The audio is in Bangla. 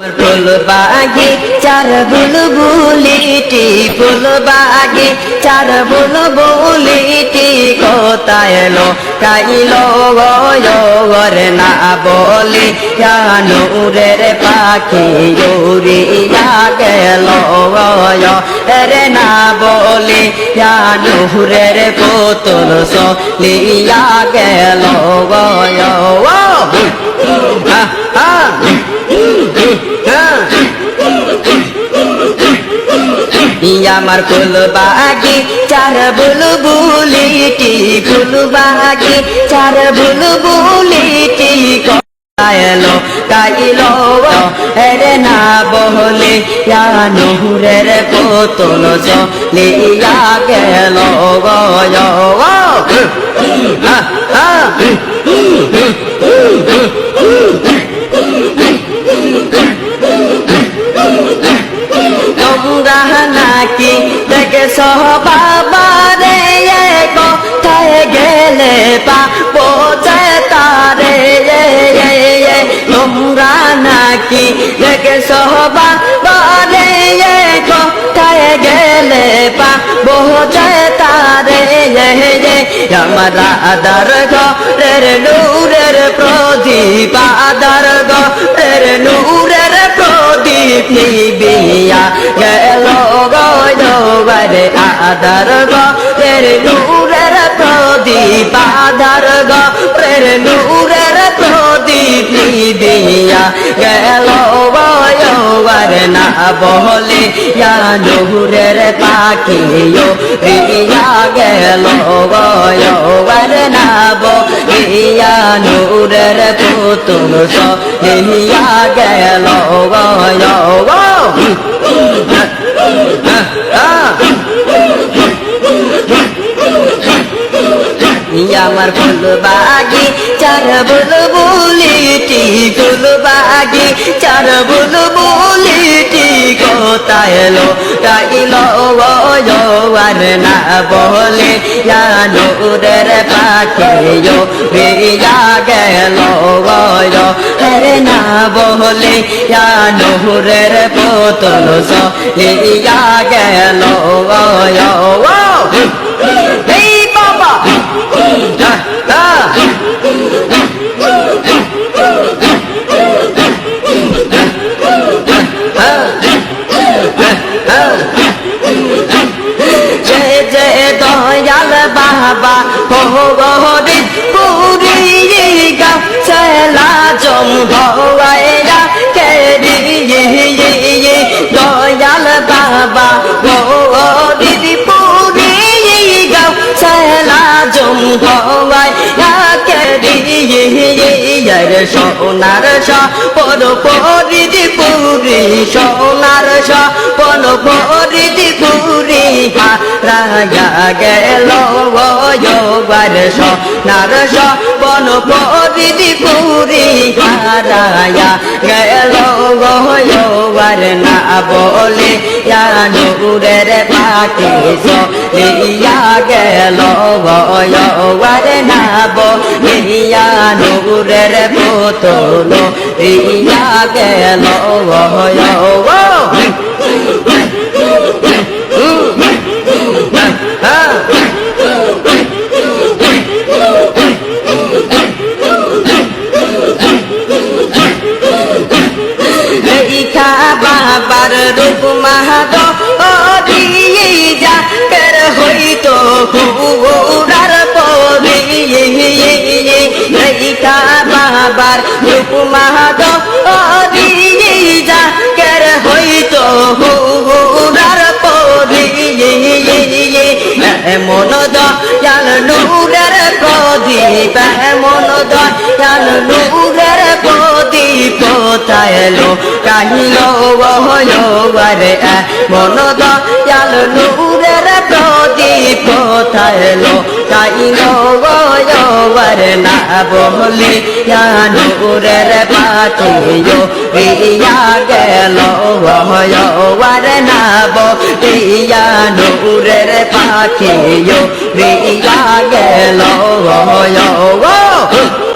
ফুল বাগে চার বুল বুলিটি ফুল বাগে চার বুল বুলিটি কোথায় এলো, কাইলো গয়র না বলি নূরের পাখি উড়িয়া গেল রে না বলি নূরের পুতুল সলিয়া গেল গয় আমার ফুল বাগি চার বুল বুলিটি ফুল বাগি চার বুল বুলিটি এলো কাইলো এরে না বহলে নহরের পোতল লিয়া গেল গয় দেখে সহ বাবারে কোথায় গেলে পা বোঝে তারে। তোমরা নাকি দেখে সহ বাবারে কোথায় গেলে পা বোঝে তারে। আমার আদার ঘরের নূরের প্রদীপ, আদার ঘরের নূরের প্রদীপ নিবিয়া গরে আদার ঘরের নূরের প্রদীপ আদার ঘরের নূরের প্রদীপ নিবিয়া গেল গরে না বহলে ইয়া নূরের পাখি রিয়া গেল গরে না বলিয়া নূরের পুতুল সহিয়া গেল আমার ফুল বাগি চার বুল বুলিটি ফুল বাগি চার বুল বুলিটি কোথায় এলো গাইলো আর না বলে জানুরের পাখে গেল না বলে জানুরের পোতল লিয়া গেল। এই বাবা! যে যে দয়াল বাবা হো গরি সোনার সপন পরিদি পুরি, সোনার সপন পরিদি পুরি, হারায়া গেল গয়বার সোনার সপন পরিদি পুরি, হারায়া গেল গয়বার না বলে নূরের পাখি সলিয়া গেল গয়বার নাব নিয়া নূরের পুতুল রিয়া গেল লেখা বাবার রূপ মাহাদ দিয়ে যা কের হইতো হুরার পরি এমন দয়াল প্রদীপ এমন দয়াল নূরের প্রদীপ এলো কাহিল গরে মন দয়াল নূরের প্রদীপ, কোথায় এলো কাহিল গরে না বলি নূরের পাঠিও রিয়া গেল গরে না বলিয়া নূরের পাঠিও রিয়া গেল